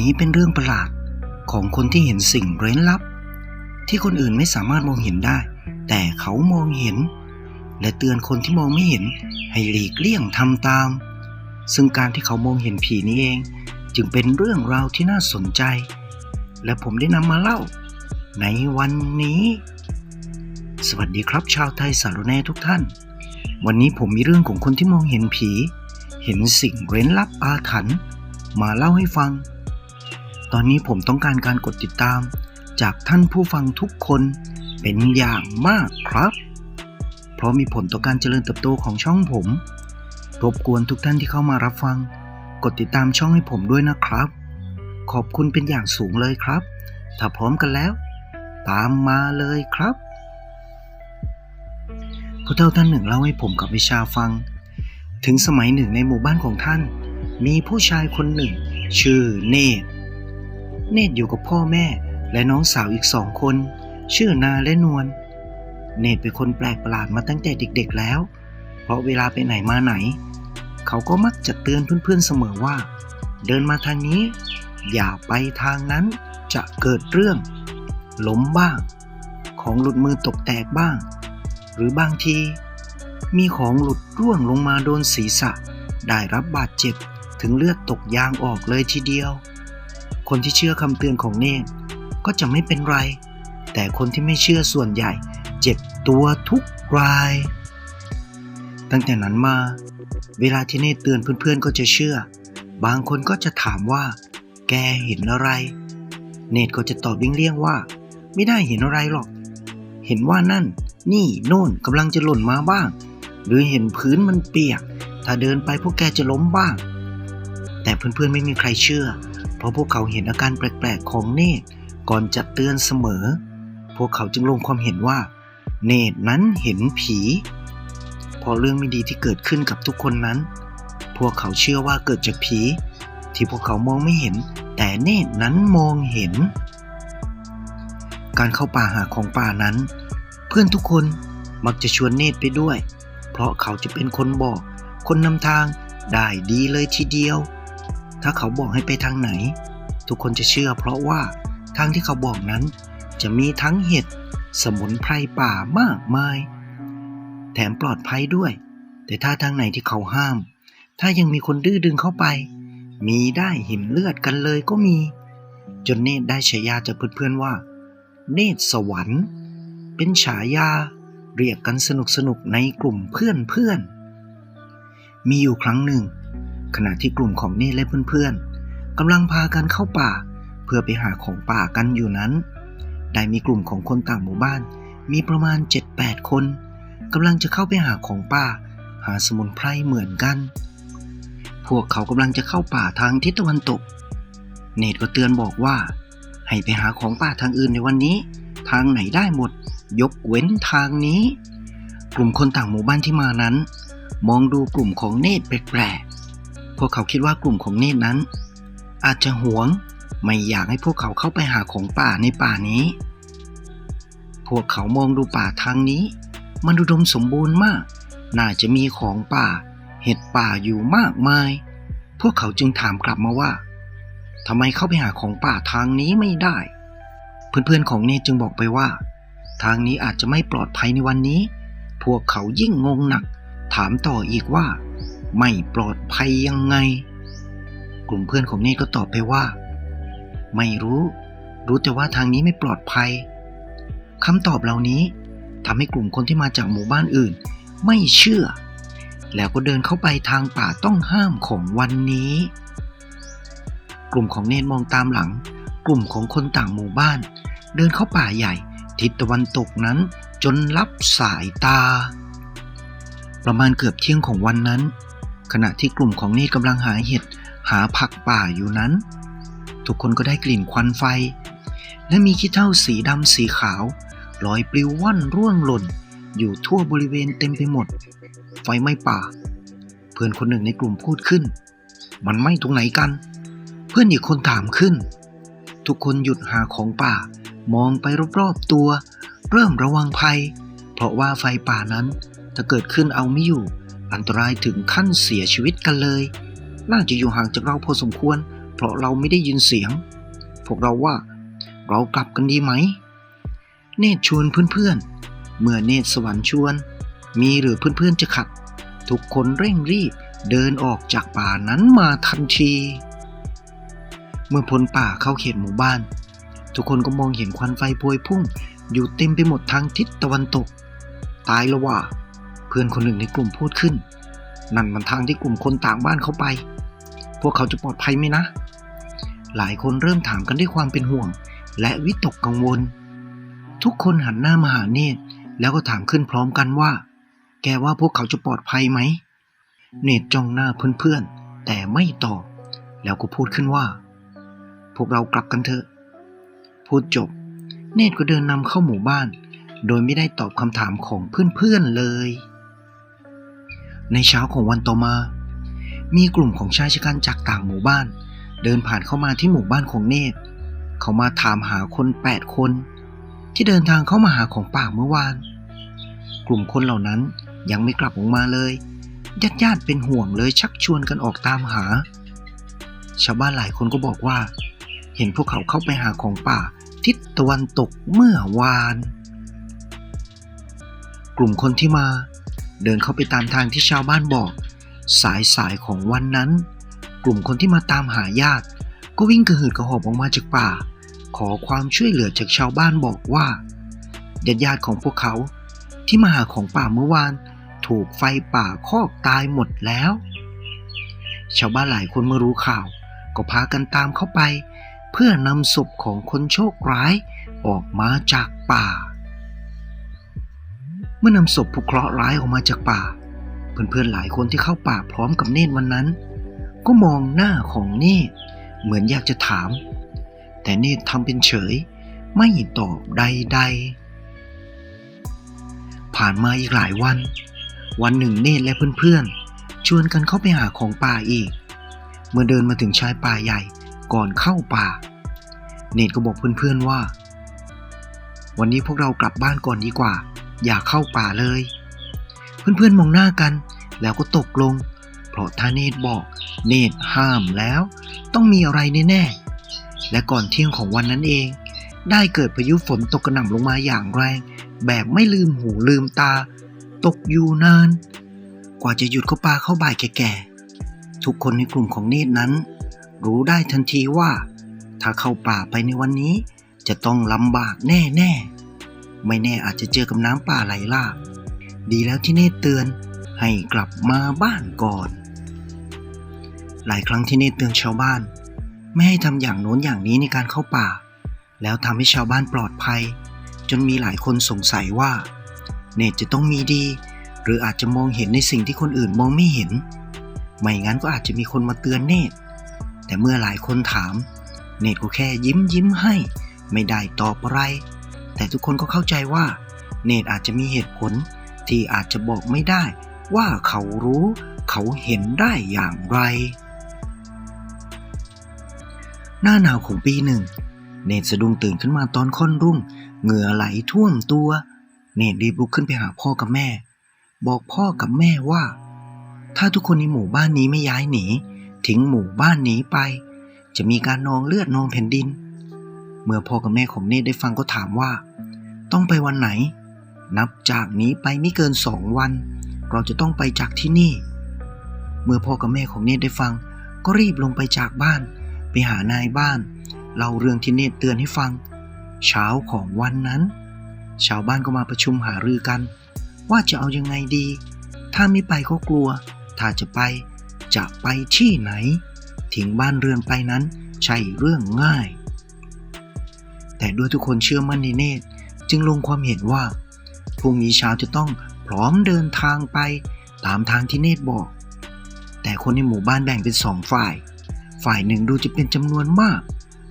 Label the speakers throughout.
Speaker 1: นี้เป็นเรื่องประหลาดของคนที่เห็นสิ่งเร้นลับ ที่คนอื่นไม่สามารถมองเห็นได้ แต่เขามองเห็น และเตือนคนที่มองไม่เห็นให้หลีกเลี่ยงทำตาม ซึ่งการที่เขามองเห็นผีนี้เอง จึงเป็นเรื่องราวที่น่าสนใจ และผมได้นำมาเล่า ในวันนี้ สวัสดีครับชาวไทยสารแน่ทุกท่าน วันนี้ผมมีเรื่องของคนที่มองเห็นผี เห็นสิ่งเร้นลับอาถรรพ์มาเล่าให้ฟัง ตอนนี้ผมต้องการการกดติดตาม จากท่านผู้ฟังทุกคนเป็นอย่างมากครับ เพราะมีผลต่อการเจริญเติบโตของช่องผม รบกวนทุกท่านที่เข้ามารับฟัง กดติดตามช่องให้ผมด้วยนะครับ ขอบคุณเป็นอย่างสูงเลยครับ ถ้าพร้อมกันแล้ว ตามมาเลยครับผู้เฒ่าท่านหนึ่งเล่าให้ผมกับวิชาฟัง ถึงสมัยหนึ่งในหมู่บ้านของท่าน มีผู้ชายคนหนึ่ง ชื่อเนตร เนตรอยู่กับพ่อแม่และน้องสาวอีกสองคน ชื่อนาและนวล เนตรเป็นคนแปลกประหลาดมาตั้งแต่เด็กๆแล้ว เพราะเวลาไปไหนมาไหน เขาก็มักจะเตือนเพื่อนๆเสมอว่า เดินมาทางนี้ อย่าไปทางนั้นจะเกิดเรื่องล้มบ้าง ของหลุดมือตกแตกบ้าง หรือบางที มีของหลุดร่วงลงมาโดนศีรษะ ได้รับบาดเจ็บถึงเลือดตกยางออกเลยทีเดียว คนที่เชื่อคำเตือนของเนตรก็จะไม่เป็นไร แต่คนที่ไม่เชื่อส่วนใหญ่ เจ็บตัวทุกราย ตั้งแต่นั้นมา เวลาที่เนตรเตือนเพื่อนๆก็จะเชื่อ บางคนก็จะถามว่า แกเห็นอะไร เนตรก็จะตอบเลี่ยงๆว่า ไม่ได้เห็นอะไรหรอก เห็นว่านั่น นี่โน่นกำลังจะหล่นมาบ้าง หรือเห็นพื้นมันเปียก ถ้าเดินไปพวกแกจะล้มบ้าง แต่เพื่อนๆไม่มีใครเชื่อ เพราะพวกเขาเห็นอาการแปลกๆของเนตรก่อนจะเตือนเสมอ พวกเขาจึงลงความเห็นว่า เนตรนั้นเห็นผีพอเรื่องไม่ดีที่เกิดขึ้นกับทุกคนนั้น พวกเขาเชื่อว่าเกิดจากผี ที่พวกเขามองไม่เห็น แต่เนตรนั้นมองเห็น การเข้าป่าหาของป่านั้น เพื่อนทุกคนมักจะชวนเนตรไปด้วย เพราะเขาจะเป็นคนบอก คนนำทางได้ดีเลยทีเดียว ถ้าเขาบอกให้ไปทางไหน ทุกคนจะเชื่อเพราะว่าทางที่เขาบอกนั้น จะมีทั้งเห็ด สมุนไพรป่ามากมาย แถมปลอดภัยด้วย แต่ถ้าทางไหนที่เขาห้าม ถ้ายังมีคนดื้อดึงเข้าไป มีได้เห็นเลือดกันเลยก็มี จนเนตรได้ฉายาจากเพื่อนๆว่า เนตรสวรรค์ เป็นฉายาเรียกกันสนุกๆในกลุ่มเพื่อนๆมีอยู่ครั้งหนึ่ง ขณะที่กลุ่มของเนตรและเพื่อนๆกำลังพากันเข้าป่า เพื่อไปหาของป่ากันอยู่นั้น ได้มีกลุ่มของคนต่างหมู่บ้าน มีประมาณ 7-8 คนกำลังจะเข้าไปหาของป่า หาสมุนไพรเหมือนกัน พวกเขากำลังจะเข้าป่าทางทิศตะวันตก เนตก็เตือนบอกว่า ให้ไปหาของป่าทางอื่นในวันนี้ ทางไหนได้หมด ยกเว้นทางนี้ กลุ่มคนต่างหมู่บ้านที่มานั้น มองดูกลุ่มของเนตแปลกๆ พวกเขาคิดว่ากลุ่มของเนตรนั้น อาจจะหวงไม่อยากให้พวกเขาเข้าไปหาของป่าในป่านี้ พวกเขามองดูป่าทางนี้ มันอุดมสมบูรณ์มาก น่าจะมีของป่า เห็ดป่าอยู่มากมาย พวกเขาจึงถามกลับมาว่าทำไมเข้าไปหาของป่าทางนี้ไม่ได้ เพื่อนๆของเนตจึงบอกไปว่า ทางนี้อาจจะไม่ปลอดภัยในวันนี้ พวกเขายิ่งงงหนัก ถามต่ออีกว่า ไม่ปลอดภัยยังไง กลุ่มเพื่อนของเนตรก็ตอบไปว่า ไม่รู้ รู้แต่ว่าทางนี้ไม่ปลอดภัยคำตอบเหล่านี้ทำให้กลุ่มคนที่มาจากหมู่บ้านอื่น ไม่เชื่อ แล้วก็เดินเข้าไปทางป่าต้องห้ามของวันนี้ กลุ่มของเนตรมองตามหลัง กลุ่มของคนต่างหมู่บ้าน เดินเข้าป่าใหญ่ ทิศตะวันตกนั้นจนลับสายตา ประมาณเกือบเที่ยงของวันนั้น ขณะที่กลุ่มของนตรกำลังหาเห็ดหาผักป่าอยู่นั้น ทุกคนก็ได้กลิ่นควันไฟ และมีขี้เถ้าสีดำสีขาวลอยปลิวว่อนร่วงหล่น อยู่ทั่วบริเวณเต็มไปหมด ไฟไหม้ป่า เพื่อนคนหนึ่งในกลุ่มพูดขึ้น มันไหม้ตรงไหนกัน เพื่อนอีกคนถามขึ้น ทุกคนหยุดหาของป่า มองไปรอบๆตัว เริ่มระวังภัย เพราะว่าไฟป่านั้นถ้าเกิดขึ้นเอาไม่อยู่ อันตรายถึงขั้นเสียชีวิตกันเลย น่าจะอยู่ห่างจากเราพอสมควร เพราะเราไม่ได้ยินเสียง พวกเราว่า เรากลับกันดีไหม เนตรชวนเพื่อนๆ เมื่อเนตรสวรรค์ชวน มีหรือเพื่อนๆจะขัด ทุกคนเร่งรีบเดินออกจากป่านั้นมาทันที เมื่อพ้นป่าเข้าเขตหมู่บ้าน ทุกคนก็มองเห็นควันไฟพวยพุ่ง อยู่เต็มไปหมดทางทิศตะวันตก ตายแล้วว่า เพื่อนคนหนึ่งในกลุ่มพูดขึ้น นั่นมันทางที่กลุ่มคนต่างบ้านเขาไป พวกเขาจะปลอดภัยไหมนะ หลายคนเริ่มถามกันด้วยความเป็นห่วง และวิตกกังวล ทุกคนหันหน้ามาหาเนตรแล้วก็ถามขึ้นพร้อมกันว่า แกว่าพวกเขาจะปลอดภัยไหม เนตรจ้องหน้าเพื่อนๆ แต่ไม่ตอบ แล้วก็พูดขึ้นว่า พวกเรากลับกันเถอะ พูดจบ เนตรก็เดินนำเข้าหมู่บ้าน โดยไม่ได้ตอบคำถามของเพื่อนๆเลย ในเช้าของวันต่อมา มีกลุ่มของชายชะกันจากต่างหมู่บ้าน เดินผ่านเข้ามาที่หมู่บ้านของเนตรเขามาถามหาคนแปดคน ที่เดินทางเข้ามาหาของป่าเมื่อวาน กลุ่มคนเหล่านั้นยังไม่กลับออกมาเลยญาติญาติๆเป็นห่วงเลยชักชวนกันออกตามหา ชาวบ้านหลายคนก็บอกว่า เห็นพวกเขาเข้าไปหาของป่าทิศตะวันตกเมื่อวาน กลุ่มคนที่มา เดินเข้าไปตามทางที่ชาวบ้านบอก สายสายของวันนั้น กลุ่มคนที่มาตามหาญาติ ก็วิ่งกระหืดกระหอบออกมาจากป่า ขอความช่วยเหลือจากชาวบ้านบอกว่าญาติญาติของพวกเขา ที่มาหาของป่าเมื่อวาน ถูกไฟป่าคอกตายหมดแล้ว ชาวบ้านหลายคนเมื่อรู้ข่าว ก็พากันตามเข้าไป เพื่อนำศพของคนโชคร้ายออกมาจากป่า เมื่อนำศพผู้เคราะห์ร้ายออกมาจากป่า เพื่อนๆหลายคนที่เข้าป่าพร้อมกับเนตรวันนั้น ก็มองหน้าของเนตรเหมือนอยากจะถาม แต่เนตรทำเป็นเฉย ไม่ตอบใดๆ ผ่านมาอีกหลายวัน วันหนึ่งเนตรและเพื่อนๆ ชวนกันเข้าไปหาของป่าอีก เมื่อเดินมาถึงชายป่าใหญ่ก่อนเข้าป่า เนตรก็บอกเพื่อนๆว่า วันนี้พวกเรากลับบ้านก่อนดีกว่า อย่าเข้าป่าเลย เพื่อนๆมองหน้ากัน แล้วก็ตกลง เพราะถ้าเนตรบอกเนตรห้ามแล้ว ต้องมีอะไรแน่ๆและก่อนเที่ยงของวันนั้นเอง ได้เกิดพายุฝนตกกระหน่ำลงมาอย่างแรง แบบไม่ลืมหูลืมตา ตกอยู่นาน กว่าจะหยุดก็ปาเข้าบ่ายแก่ๆทุกคนในกลุ่มของเนตรนั้น รู้ได้ทันทีว่า ถ้าเข้าป่าไปในวันนี้จะต้องลำบากแน่ๆ ไม่แน่อาจจะเจอกับน้ำป่าไหลหลากดีแล้วที่เนตเตือนให้กลับมาบ้านก่อน หลายครั้งที่เนตเตือนชาวบ้าน ไม่ให้ทำอย่างโน้นอย่างนี้ในการเข้าป่า แล้วทำให้ชาวบ้านปลอดภัย จนมีหลายคนสงสัยว่า เนตจะต้องมีดี หรืออาจจะมองเห็นในสิ่งที่คนอื่นมองไม่เห็น ไม่งั้นก็อาจจะมีคนมาเตือนเนตแต่เมื่อหลายคนถาม เนตก็แค่ยิ้มยิ้มให้ ไม่ได้ตอบอะไร แต่ทุกคนก็เข้าใจว่า เนตอาจจะมีเหตุผลที่อาจจะบอกไม่ได้ ว่าเขารู้เขาเห็นได้อย่างไร หน้าหนาวของปีหนึ่ง เนตสะดุ้งตื่นขึ้นมาตอนค่อนรุ่ง เหงื่อไหลท่วมตัว เนตรีบลุกขึ้นไปหาพ่อกับแม่ บอกพ่อกับแม่ว่า ถ้าทุกคนในหมู่บ้านนี้ไม่ย้ายหนีทิ้งหมู่บ้านนี้ไป จะมีการนองเลือดนองแผ่นดิน มื่อพ่อกับแม่ของเนตได้ฟังก็ถามว่า ต้องไปวันไหน นับจากนี้ไปไม่เกินสองวัน เราจะต้องไปจากที่นี่ เมื่อพ่อกับแม่ของเนตได้ฟัง ก็รีบลงไปจากบ้าน ไปหานายบ้านเล่าเรื่องที่เนตเตือนให้ฟัง เช้าของวันนั้น ชาวบ้านก็มาประชุมหารือกัน ว่าจะเอายังไงดี ถ้าไม่ไปก็กลัว ถ้าจะไปจะไปที่ไหนทิ้งบ้านเรือนไปนั้นใช่เรื่องง่าย แต่ด้วยทุกคนเชื่อมั่นในเนตรจึงลงความเห็นว่าพรุ่งนี้เช้าจะต้องพร้อมเดินทางไปตามทางที่เนตรบอก แต่คนในหมู่บ้านแบ่งเป็นสองฝ่าย ฝ่ายหนึ่งดูจะเป็นจำนวนมาก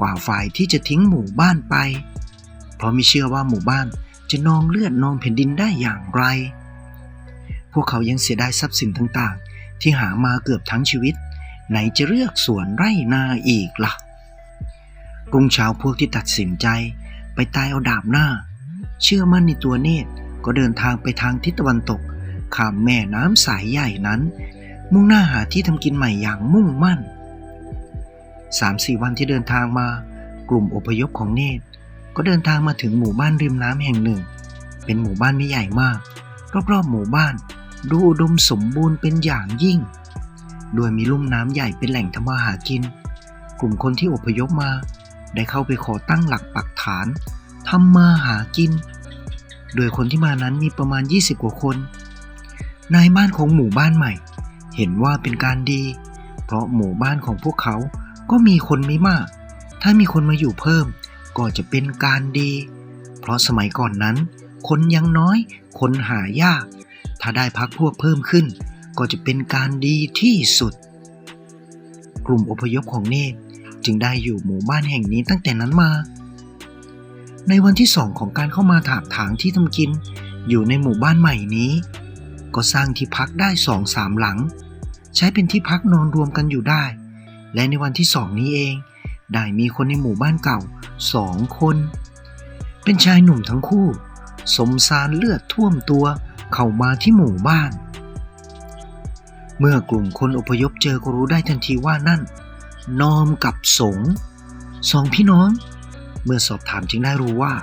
Speaker 1: กว่าฝ่ายที่จะทิ้งหมู่บ้านไป เพราะไม่เชื่อว่าหมู่บ้านจะนองเลือดนองแผ่นดินได้อย่างไร พวกเขายังเสียดายทรัพย์สินต่างๆ ที่หามาเกือบทั้งชีวิต ไหนจะเลือกสวนไร่นาอีกละ่ะ รุ่งเช้าพวกที่ตัดสินใจไปตายเอาดาบหน้า เชื่อมั่นในตัวเนตรก็เดินทางไปทางทิศตะวันตก ข้ามแม่น้ำสายใหญ่นั้น มุ่งหน้าหาที่ทำกินใหม่อย่างมุ่งมั่นสามสี่วันที่เดินทางมา กลุ่มอพยพของเนตร ก็เดินทางมาถึงหมู่บ้านริมน้ำแห่งหนึ่ง เป็นหมู่บ้านไม่ใหญ่มาก รอบๆหมู่บ้าน ดูอุดมสมบูรณ์เป็นอย่างยิ่ง โดยมีลุ่มน้ำใหญ่เป็นแหล่งทำมาหากิน กลุ่มคนที่อพยพมา ได้เข้าไปขอตั้งหลักปักฐานทำมาหากิน โดยคนที่มานั้นมีประมาณ 20 กว่าคน นายบ้านของหมู่บ้านใหม่ เห็นว่าเป็นการดี เพราะหมู่บ้านของพวกเขาก็มีคนไม่มาก ถ้ามีคนมาอยู่เพิ่มก็จะเป็นการดี เพราะสมัยก่อนนั้น คนยังน้อย คนหายาก ถ้าได้พักพวกเพิ่มขึ้น ก็จะเป็นการดีที่สุด กลุ่มอพยพของเนตร จึงได้อยู่หมู่บ้านแห่งนี้ตั้งแต่นั้นมา ในวันที่สองของการเข้ามาถากถางที่ทำกิน อยู่ในหมู่บ้านใหม่นี้ ก็สร้างที่พักได้สองสามหลัง ใช้เป็นที่พักนอนรวมกันอยู่ได้ และในวันที่สองนี้เอง ได้มีคนในหมู่บ้านเก่าสองคน เป็นชายหนุ่มทั้งคู่ สมสารเลือดท่วมตัวเข้ามาที่หมู่บ้าน เมื่อกลุ่มคนอพยพเจอก็รู้ได้ทันทีว่านั่น นอมกับสงสองพี่น้อง เมื่อสอบถามจึงได้รู้ว่า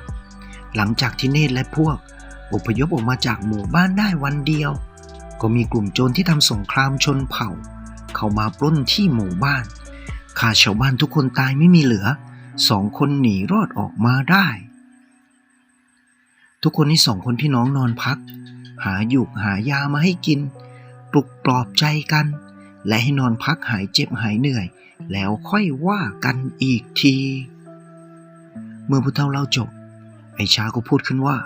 Speaker 1: หลังจากที่เนตและพวก อพยพออกมาจากหมู่บ้านได้วันเดียว ก็มีกลุ่มโจรที่ทำสงครามชนเผ่า เข้ามาปล้นที่หมู่บ้านฆ่าชาวบ้านทุกคนตายไม่มีเหลือ สองคนหนีรอดออกมาได้ ทุกคนที่สองคนพี่น้องนอนพัก หาหยุกหายามาให้กิน ปลุกปลอบใจกัน และให้นอนพักหายเจ็บหายเหนื่อย แล้วค่อยว่ากันอีกที เมื่อผู้เฒ่าเล่าจบ ไอชาก็พูดขึ้นว่า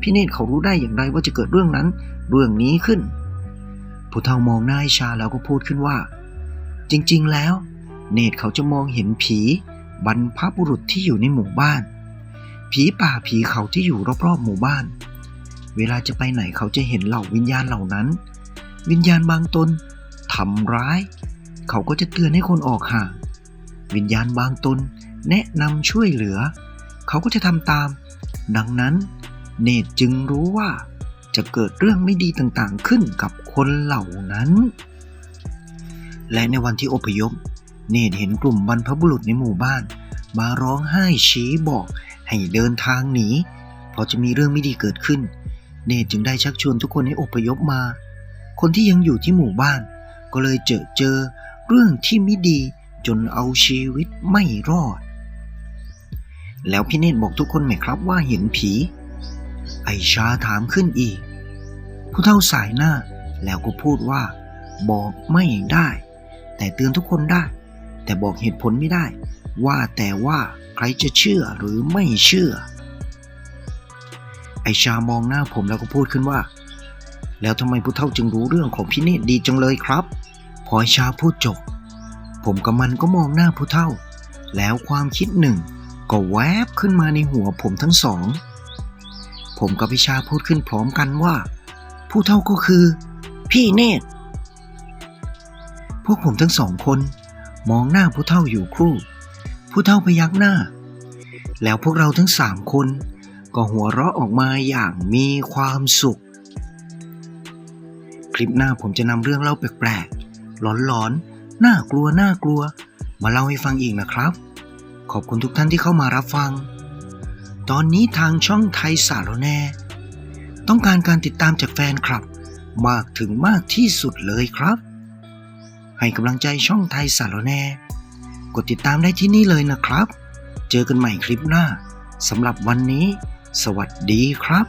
Speaker 1: พี่เนตรเขารู้ได้อย่างไรว่าจะเกิดเรื่องนั้น เรื่องนี้ขึ้นผู้เฒ่ามองหน้าไอชาแล้วก็พูดขึ้นว่า จริงๆแล้ว เนตรเขาจะมองเห็นผีบรรพบุรุษที่อยู่ในหมู่บ้าน ผีป่าผีเขาที่อยู่รอบๆหมู่บ้าน เวลาจะไปไหนเขาจะเห็นเหล่าวิญญาณเหล่านั้น วิญญาณบางตนทำร้าย เขาก็จะเตือนให้คนออกห่างวิญญาณบางตนแนะนำช่วยเหลือ เขาก็จะทำตาม ดังนั้น เนตจึงรู้ว่า จะเกิดเรื่องไม่ดีต่างๆขึ้นกับคนเหล่านั้น และในวันที่อพยพ เนตเห็นกลุ่มบรรพบุรุษในหมู่บ้าน มาร้องไห้ชี้บอกให้เดินทางหนีเพราะจะมีเรื่องไม่ดีเกิดขึ้น เนตจึงได้ชักชวนทุกคนให้อพยพมา คนที่ยังอยู่ที่หมู่บ้าน ก็เลยเจอเจอ เรื่องที่ไม่ดีจนเอาชีวิตไม่รอด แล้วพี่เนตรบอกทุกคนไหมครับว่าเห็นผี ไอชาถามขึ้นอีก ผู้เฒ่าสายหน้าแล้วก็พูดว่า บอกไม่ได้ แต่เตือนทุกคนได้ แต่บอกเหตุผลไม่ได้ ว่าแต่ว่าใครจะเชื่อหรือไม่เชื่อ ไอชามองหน้าผมแล้วก็พูดขึ้นว่า แล้วทำไมผู้เฒ่าจึงรู้เรื่องของพี่เนตรดีจังเลยครับ พอไอชาพูดจบ ผมกับมันก็มองหน้าผู้เฒ่า แล้วความคิดหนึ่ง ก็แวบขึ้นมาในหัวผมทั้งสอง ผมกับพิชาพูดขึ้นพร้อมกันว่า ผู้เฒ่าก็คือ พี่เนตรพวกผมทั้งสองคนมองหน้าผู้เฒ่าอยู่ครู่ ผู้เฒ่าพยักหน้า แล้วพวกเราทั้งสามคน ก็หัวเราะออกมาอย่างมีความสุข คลิปหน้าผมจะนำเรื่องเล่าแปลก หลอนๆ น่ากลัวน่ากลัว มาเล่าให้ฟังอีกนะครับ ขอบคุณทุกท่านที่เข้ามารับฟัง ตอนนี้ทางช่องไทยสารแน่ ต้องการการติดตามจากแฟนคลับ มากถึงมากที่สุดเลยครับ ให้กำลังใจช่องไทยสารแน่ กดติดตามได้ที่นี่เลยนะครับ เจอกันใหม่คลิปหน้าสำหรับวันนี้ สวัสดีครับ